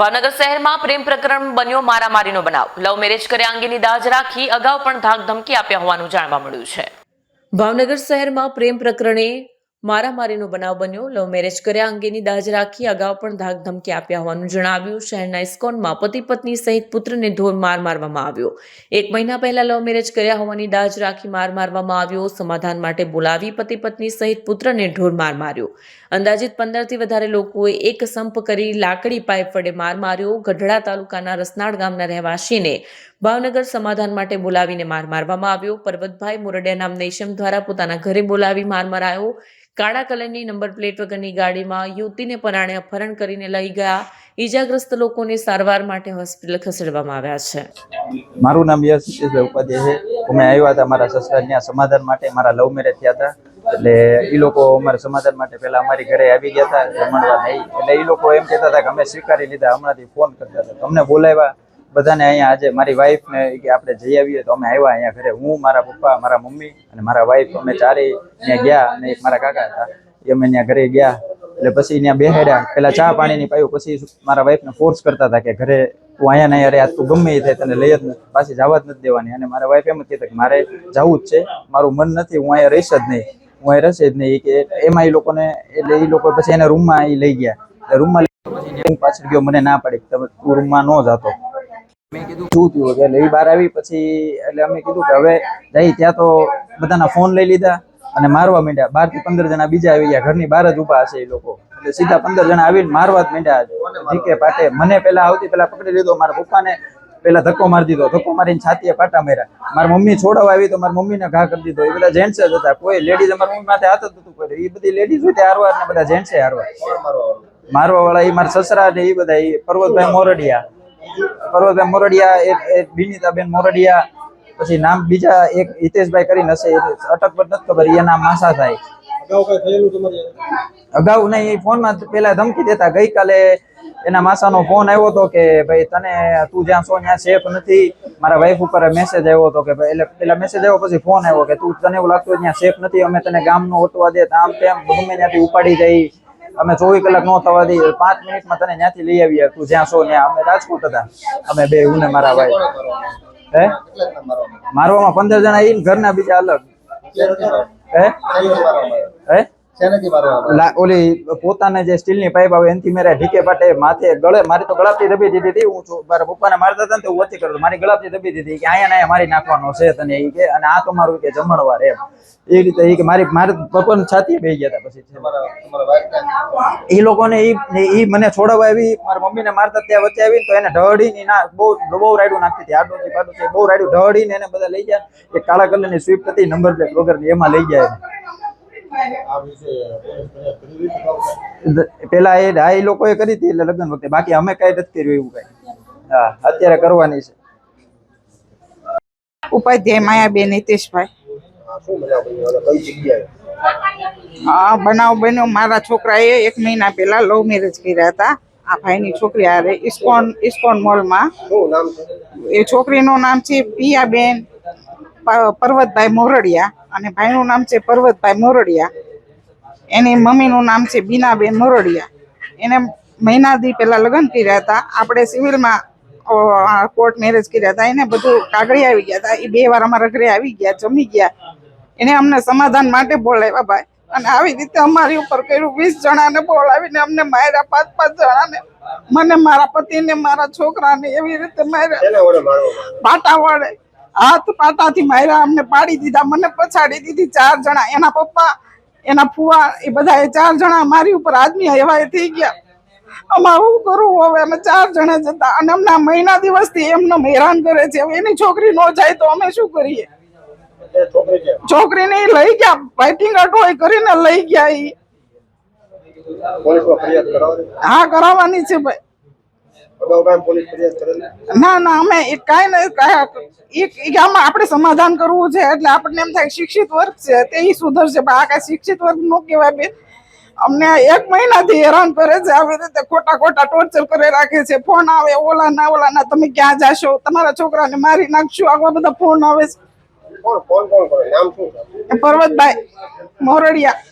ભાવનગર શહેરમાં પ્રેમ પ્રકરણ બન્યો મારામારીનો બનાવ. લવ મેરેજ કર્યા અંગેની દાજ રાખી અગાઉ પણ ધાક ધમકી આપ્યા હોવાનું જાણવા મળ્યું છે. ભાવનગર શહેરમાં પ્રેમ પ્રકરણે મારામારીનો બનાવ બન્યો. લવ મેરેજ કર્યા અંગેની દાજ રાખી અગાઉ પણ ધાક ધમકી આપ્યા હોવાનું જણાવ્યું. શહેરના ઇસ્કોનમાં પતિ પત્ની સહિત પુત્રને ઢોર માર મારવામાં આવ્યો. એક મહિના પહેલા લવ મેરેજ કર્યા હોવાની દાજ રાખી માર મારવામાં આવ્યો. સમાધાન માટે બોલાવી પતિ પત્ની સહિત પુત્રને ઢોર માર માર્યો. અંદાજિત પંદરથી વધારે લોકોએ એક સંપ કરી લાકડી પાઇપ વડે માર માર્યો. ગઢડા તાલુકાના રસનાળ ગામના રહેવાસીને ભાવનગર સમાધાન માટે બોલાવીને માર મારવામાં આવ્યો. પર્વતભાઈ મોરડિયા નામના ઈશમ દ્વારા પોતાના ઘરે બોલાવી માર મરાયો. કાળા કલરની નંબર પ્લેટ વગરની ગાડીમાં યુવતીને પરાણે અપહરણ કરીને લઈ ગયા. ઈજાગ્રસ્ત લોકોને સારવાર માટે હોસ્પિટલ ખસેડવામાં આવ્યા છે. મારું નામ યશ ઉપાધ્યાય છે. અમે આવ્યા હતા મારા સસરા ત્યાં સમાધાન માટે, મારા લવ મેરેજ થયા હતા. એટલે એ લોકો અમારા સમાધાન માટે પહેલા અમારી ઘરે આવી ગયા હતા જમણવા નહીં. એટલે એ લોકો એમ કહેતા હતા કે અમે સ્વીકારી લીધા, હમણાંથી ફોન કરતા હતા. અમને બોલાવ્યા બધાને અહીંયા આજે મારી વાઈફ ને કે આપણે જઈ આવીએ તો અમે આવ્યા અહીંયા ઘરે. હું, મારા પપ્પા, મારા મમ્મી અને મારા વાઈફ અમે ચારે ત્યાં ગયા અને એક મારા કાકા હતા. એ અમે ત્યાં ઘરે ગયા. એટલે પછી ત્યાં બેહાડ્યા. પેલા ચા પાણીની પાયું, પછી મારા વાઈફને ફોર્સ કરતા હતા કે ઘરે તું અહીંયા નહીં, અરે આ તું ગમે એ થાય, તને લઈ જ નથી પાછી જવા જ નથી દેવાની. અને મારા વાઈફ એમ જ કહેતા કે મારે જવું જ છે. મારું મન નથી, હું અહીંયા રહીશ જ નહીં. હું અહીં રહેશે જ નહીં. કે એમાં એ લોકોને, એટલે એ લોકો પછી એને રૂમમાં એ લઈ ગયા. રૂમમાં લઈ હું પાછળ ગયો, મને ના પડી તમે તું રૂમમાં ન જાતો. અને મારવા માંડ્યા. બારથી પંદર જણા બીજા આવી ગયા. ઘરની બહાર જ ઊભા હશે એ લોકો. સીધા પંદર જણા આવીને મારવા જ માંડ્યા લીધો. મારા પપ્પાને પેલા ધક્કો મારી દીધો. ધક્કો મારીને છાતીએ પાટા માર્યા. મારી મમ્મી છોડાવવા આવી તો મારી મમ્મીને ઘા કરી દીધો. એ બધા જેન્ટ્સ જ હતા. કોઈ લેડીઝ અમારા મમ્મી માથે હાથ જ નતું એ બધી લેડીઝ હોય હારવા ને બધા જેન્ટ્સે હારવા. મારવા વાળા એ મારા સસરા ને એ બધા પર્વતભાઈ મોરડિયા. પર્વતભાઈ મોરડિયા એક બિનિતાબેન મોરડિયા પછી નામ બીજા એક હિતેશભાઈ કરીને હશે અટક પર નથી ખબર એના માસા થાય. અગાઉ નહીં એ ફોનમાં પેલા ધમકી દેતા ગઈકાલે એના માસાનો ફોન આવ્યો હતો કે ભાઈ તને તું જ્યાં છો ત્યાં સેફ નથી. મારા વાઈફ ઉપર મેસેજ આવ્યો હતો કે ભાઈ એટલે પેલા મેસેજ આવ્યો પછી ફોન આવ્યો કે તું તને એવું લાગતું ત્યાં સેફ નથી અમે તને ગામનો ઓટવા દે આમ તેમ ગમે ત્યાંથી ઉપાડી જઈ અમે ચોવીસ કલાક નો થવા દઈએ, પાંચ મિનિટમાં તને ત્યાંથી લઈ આવીએ તું જ્યાં છો ત્યાં. અમે રાજકોટ હતા. અમે બે, હું ને મારા ભાઈ. હે? મારવામાં પંદર જણા ઈ ઘરના બીજા અલગ. હે? હે? ઓલી પોતાને જે સ્ટીલની પાઇપ આવે એનથી મેરે ઢીકે પાટે માથે ગળે મારી તો ગળાપથી દબી દીધી હતી. હું મારા પપ્પાને મારતા હતા ને તો હું વચ્ચે કરતો મારી ગળાપથી દબી દીધી. કે અહીંયા અહીંયા મારી નાખવાનો છે તને એ કે. અને આ તો મારું કે જમણવાર એમ. એ રીતે એ કે મારી મારે પપ્પાની છાતી બે ગયા હતા પછી. એ લોકોને એ ઈ મને છોડાવવા આવી. મારા મમ્મીને મારતા ત્યાં વચ્ચે આવી તો એને ઢળીને ના બહુ બહુ રાયડું નાખતી હતી. આડોથી પાડું બહુ રાયડું ઢળીને એને બધા લઈ ગયા. એક કાળા કલરની સ્વિફ્ટ હતી નંબર પ્લેટ વગરની એમાં લઈ ગયા. પેલા એ હા એ લોકોએ કરી હતી એટલે લગ્ન વખતે. બાકી અમે કઈ નથી કર્યું એવું કઈ. હા, અત્યારે કરવાની છે. ઉપાધ્યાય માયાબેન હિતેશભાઈ. હા, બનાવ બન્યો. મારા છોકરાએ એક મહિના પહેલા લવ મેરેજ કર્યા હતા. આ ભાઈની છોકરી હારે ઇસ્કોન ઇસ્કોન મોલમાં એ છોકરીનું નામ છે પિયાબેન. પ- પર્વતભાઈ મોરડિયા અને ભાઈનું નામ છે પર્વતભાઈ મોરડિયા. એની મમ્મીનું નામ છે બીનાબેન મોરડિયા. એને મહિના દી પહેલા લગ્ન કર્યા હતા. આપણે સિવિલમાં કોર્ટ મેરેજ કર્યા હતા. એને બધું કાગળી આવી ગયા હતા. એ બે વાર અમારા ઘરે આવી ગયા જમી ગયા. એને અમને સમાધાન માટે બોલાવ્યા ભાઈ. અને આવી રીતે અમારી ઉપર કર્યું. વીસ જણાને બોલાવીને અમને માર્યા પાંચ પાંચ જણાને મને મારા પતિને મારા છોકરાને એવી રીતે માર્યા. પાટા વડે. હાથ પાટાથી માર્યા અમને પાડી દીધા મને પછાડી દીધી ચાર જણા. એના પપ્પા એના ફુવા એ બધા એ ચાર જણા મારી ઉપર આદમી એવા થઈ ગયા. અમારે શું કરવું હવે અમે ચાર જણા જતા અને અમને મહિના દિવસથી એમને હેરાન કરે છે. હવે એની છોકરી ન જાય તો અમે શું કરીએ? છોકરીને ઈ લઈ ગયા. ફાઇટિંગ અટોય કરીને લઈ ગયા હા કરાવવાની છે ભાઈ. ના ના અમે એ કાંઈ નહીં કાંઈ એક એક આમાં આપણે સમાધાન કરવું છે એટલે આપણને એમ થાય શિક્ષિત વર્ગ છે તે સુધરશે પણ આ કાંઈ શિક્ષિત વર્ગ નો કહેવાય બે અમને એક મહિનાથી હેરાન કરે છે આવી રીતે ખોટા ખોટા ટોર્ચર કરી રાખે છે ફોન આવે ઓલા ના ઓલા ના તમે ક્યાં જાશો? તમારા છોકરાને મારી નાખશો આવા બધા ફોન આવે છે. પર્વતભાઈ મોરડિયા.